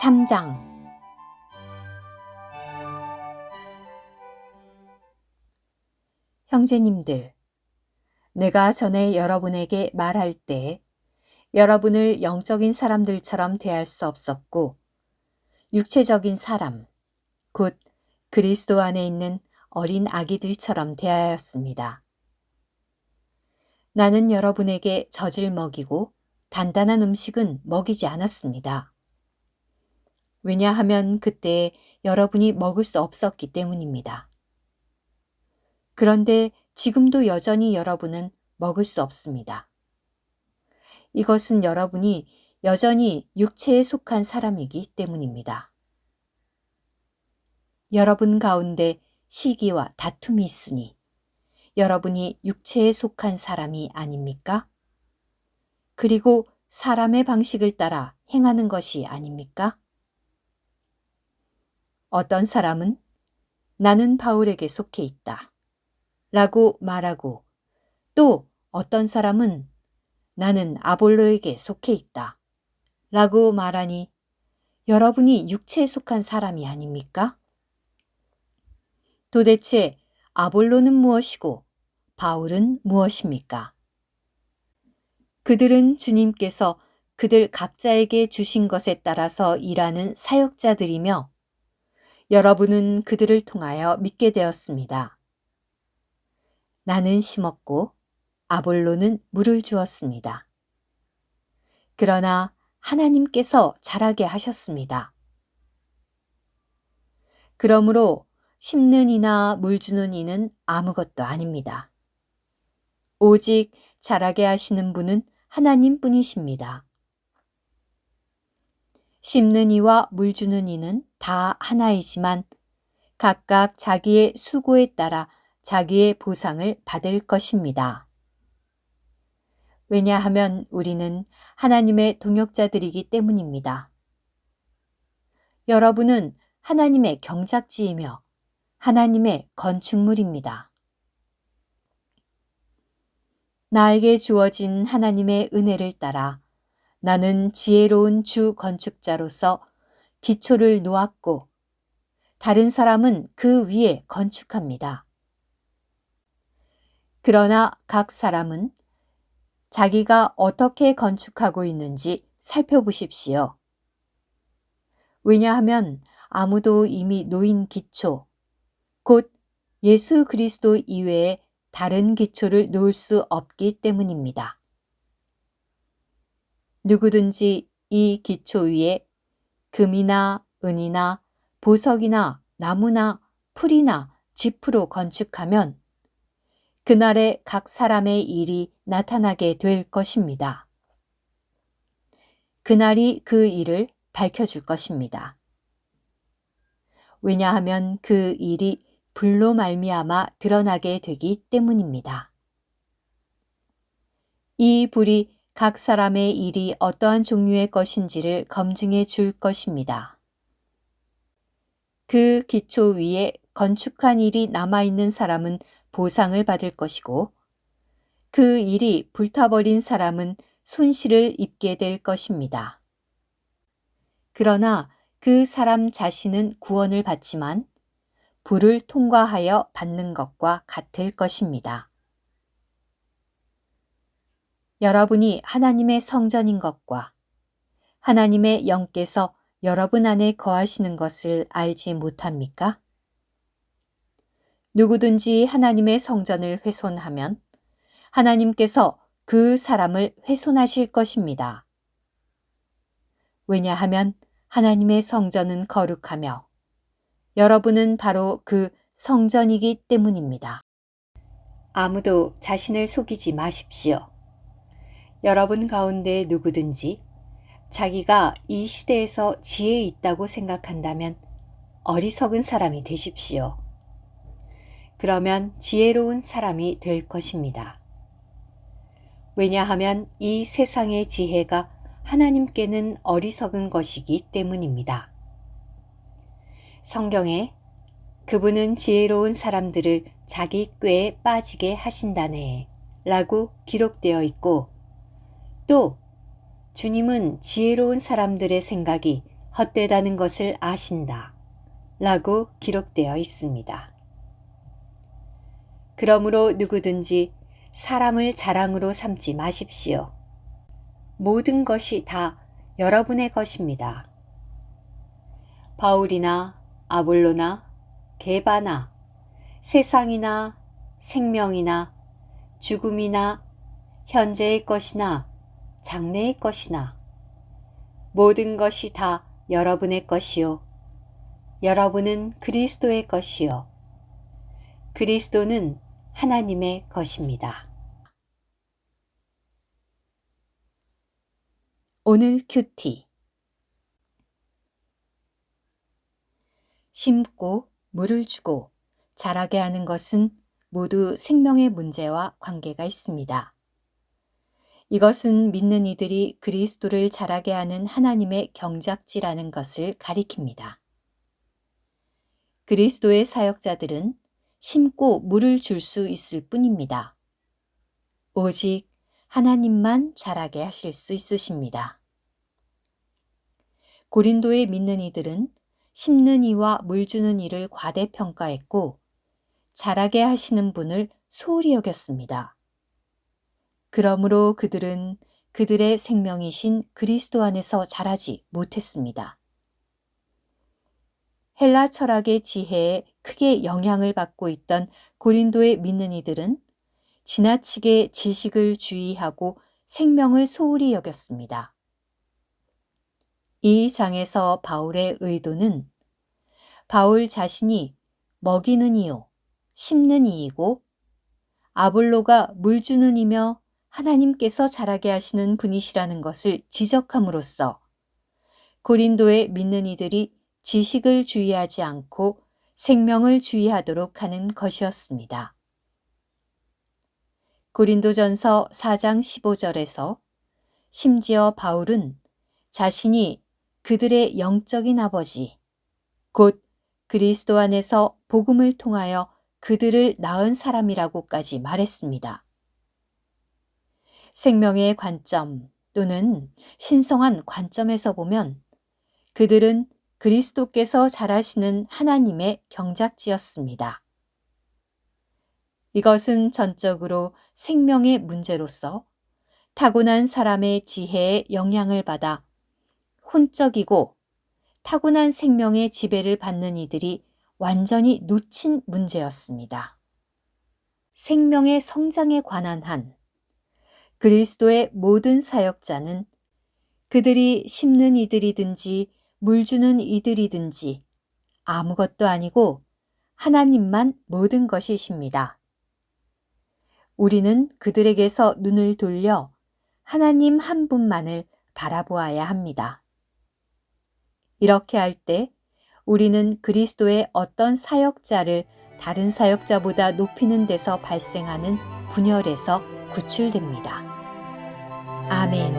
3장 형제님들, 내가 전에 여러분에게 말할 때 여러분을 영적인 사람들처럼 대할 수 없었고, 육체적인 사람, 곧 그리스도 안에 있는 어린 아기들처럼 대하였습니다. 나는 여러분에게 젖을 먹이고 단단한 음식은 먹이지 않았습니다. 왜냐하면 그때 여러분이 먹을 수 없었기 때문입니다. 그런데 지금도 여전히 여러분은 먹을 수 없습니다. 이것은 여러분이 여전히 육체에 속한 사람이기 때문입니다. 여러분 가운데 시기와 다툼이 있으니 여러분이 육체에 속한 사람이 아닙니까? 그리고 사람의 방식을 따라 행하는 것이 아닙니까? 어떤 사람은 나는 바울에게 속해 있다. 라고 말하고 또 어떤 사람은 나는 아볼로에게 속해 있다. 라고 말하니 여러분이 육체에 속한 사람이 아닙니까? 도대체 아볼로는 무엇이고 바울은 무엇입니까? 그들은 주님께서 그들 각자에게 주신 것에 따라서 일하는 사역자들이며 여러분은 그들을 통하여 믿게 되었습니다. 나는 심었고 아볼로는 물을 주었습니다. 그러나 하나님께서 자라게 하셨습니다. 그러므로 심는 이나 물 주는 이는 아무것도 아닙니다. 오직 자라게 하시는 분은 하나님 뿐이십니다. 심는 이와 물 주는 이는 다 하나이지만 각각 자기의 수고에 따라 자기의 보상을 받을 것입니다. 왜냐하면 우리는 하나님의 동역자들이기 때문입니다. 여러분은 하나님의 경작지이며 하나님의 건축물입니다. 나에게 주어진 하나님의 은혜를 따라 나는 지혜로운 주 건축자로서 기초를 놓았고 다른 사람은 그 위에 건축합니다. 그러나 각 사람은 자기가 어떻게 건축하고 있는지 살펴보십시오. 왜냐하면 아무도 이미 놓인 기초, 곧 예수 그리스도 이외에 다른 기초를 놓을 수 없기 때문입니다. 누구든지 이 기초 위에 금이나 은이나 보석이나 나무나 풀이나 짚으로 건축하면 그날에 각 사람의 일이 나타나게 될 것입니다. 그날이 그 일을 밝혀줄 것입니다. 왜냐하면 그 일이 불로 말미암아 드러나게 되기 때문입니다. 이 불이 각 사람의 일이 어떠한 종류의 것인지를 검증해 줄 것입니다. 그 기초 위에 건축한 일이 남아있는 사람은 보상을 받을 것이고 그 일이 불타버린 사람은 손실을 입게 될 것입니다. 그러나 그 사람 자신은 구원을 받지만 불을 통과하여 받는 것과 같을 것입니다. 여러분이 하나님의 성전인 것과 하나님의 영께서 여러분 안에 거하시는 것을 알지 못합니까? 누구든지 하나님의 성전을 훼손하면 하나님께서 그 사람을 훼손하실 것입니다. 왜냐하면 하나님의 성전은 거룩하며 여러분은 바로 그 성전이기 때문입니다. 아무도 자신을 속이지 마십시오. 여러분 가운데 누구든지 자기가 이 시대에서 지혜 있다고 생각한다면 어리석은 사람이 되십시오. 그러면 지혜로운 사람이 될 것입니다. 왜냐하면 이 세상의 지혜가 하나님께는 어리석은 것이기 때문입니다. 성경에 그분은 지혜로운 사람들을 자기 꾀에 빠지게 하신다네 라고 기록되어 있고 또 주님은 지혜로운 사람들의 생각이 헛되다는 것을 아신다. 라고 기록되어 있습니다. 그러므로 누구든지 사람을 자랑으로 삼지 마십시오. 모든 것이 다 여러분의 것입니다. 바울이나 아볼로나 게바나 세상이나 생명이나 죽음이나 현재의 것이나 장래의 것이나 모든 것이 다 여러분의 것이요. 여러분은 그리스도의 것이요. 그리스도는 하나님의 것입니다. 오늘 큐티 심고 물을 주고 자라게 하는 것은 모두 생명의 문제와 관계가 있습니다. 이것은 믿는 이들이 그리스도를 자라게 하는 하나님의 경작지라는 것을 가리킵니다. 그리스도의 사역자들은 심고 물을 줄 수 있을 뿐입니다. 오직 하나님만 자라게 하실 수 있으십니다. 고린도에 믿는 이들은 심는 이와 물 주는 이를 과대평가했고 자라게 하시는 분을 소홀히 여겼습니다. 그러므로 그들은 그들의 생명이신 그리스도 안에서 자라지 못했습니다. 헬라 철학의 지혜에 크게 영향을 받고 있던 고린도의 믿는 이들은 지나치게 지식을 주의하고 생명을 소홀히 여겼습니다. 이 장에서 바울의 의도는 바울 자신이 먹이는 이요, 심는 이이고 아볼로가 물 주는 이며 하나님께서 자라게 하시는 분이시라는 것을 지적함으로써 고린도의 믿는 이들이 지식을 주의하지 않고 생명을 주의하도록 하는 것이었습니다. 고린도전서 4장 15절에서 심지어 바울은 자신이 그들의 영적인 아버지, 곧 그리스도 안에서 복음을 통하여 그들을 낳은 사람이라고까지 말했습니다. 생명의 관점 또는 신성한 관점에서 보면 그들은 그리스도께서 잘하시는 하나님의 경작지였습니다. 이것은 전적으로 생명의 문제로서 타고난 사람의 지혜에 영향을 받아 혼적이고 타고난 생명의 지배를 받는 이들이 완전히 놓친 문제였습니다. 생명의 성장에 관한 한 그리스도의 모든 사역자는 그들이 심는 이들이든지 물 주는 이들이든지 아무것도 아니고 하나님만 모든 것이십니다. 우리는 그들에게서 눈을 돌려 하나님 한 분만을 바라보아야 합니다. 이렇게 할 때 우리는 그리스도의 어떤 사역자를 다른 사역자보다 높이는 데서 발생하는 분열에서 구출됩니다. ആമേൻ